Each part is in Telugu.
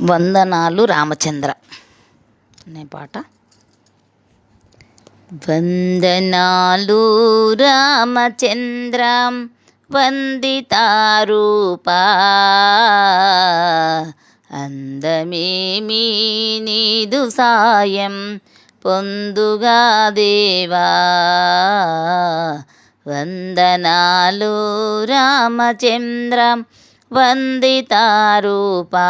వందనాలు రామచంద్ర. అనే పాట. వందనాలు రామచంద్ర వందితారూపా. అందమేమీ నీదు సాయం పొందుగా దేవా. వందనాలు రామచంద్ర వందితారూపా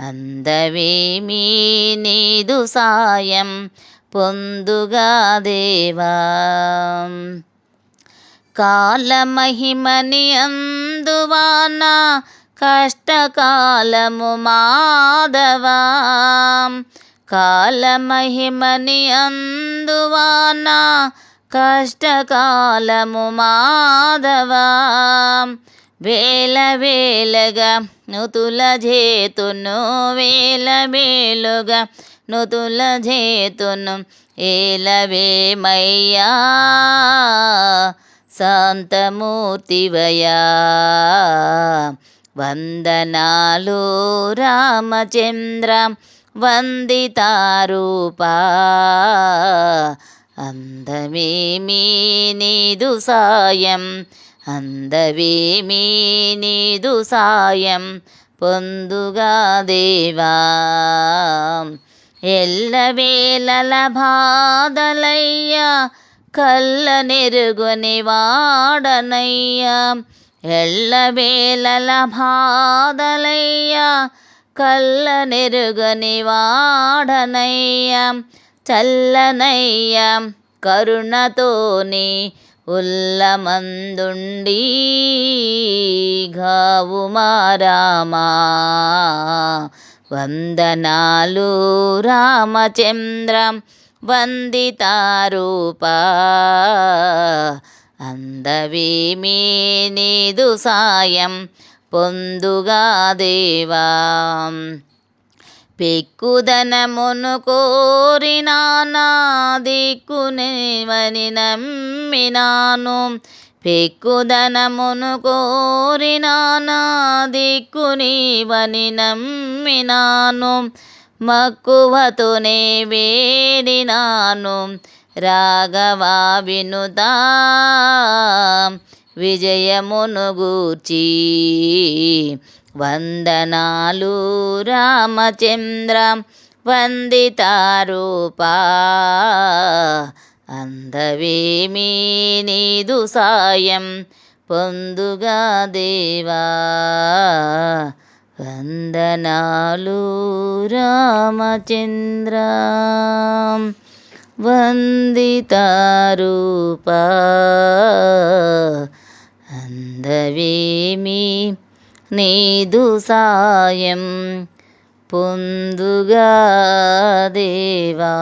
అందవేమి నీదు సాయం పొందుగా దేవా. కాలమహిమని అందువాన కష్టకాలము మాధవా. కాలమహిమని అందువాన కష్టకాలము మాధవా. వేల వేలగా నుతుల చేతును వేల వేలుగా నుతుల చేతును ఏలవేమయ్యా శాంతమూర్తివయా వందనాలు రామచంద్ర వందితారూపా. అందమేమీ నీదు సాయం అందవేమీ నీదు సాయం పొందుగా దేవా. ఎల్లవేళల బాధలయ్యా కళ్ళ నెరుగుని వాడనయ్యా. ఎల్లవేళల బాధలయ్యా కళ్ళ నెరుగని వాడనయ్యా. చల్లనయ్యా కరుణతోని ఉల్లమందుండి గావు మారామా వందనాలు రామచంద్రం వందితారూప అందవేమి నీదు సాయం పొందుగా దేవా పెక్కుదనమును కోరినానా దిక్కునేవని నమ్మినాను. పెక్కుదనమును కోరినానా దిక్కునివని నమ్మినాను. మక్కువతోనే వేడినాను. రాఘవా వినుతా విజయమును గూర్చి వందనాలు రామచంద్ర వందితారూపా. అందవేమి నీదు సాయం పొందుగా దేవా. వందనాలు రామచంద్ర వందితారూపా. అందవేమీ నీదు సాయం పొందుగా దేవా.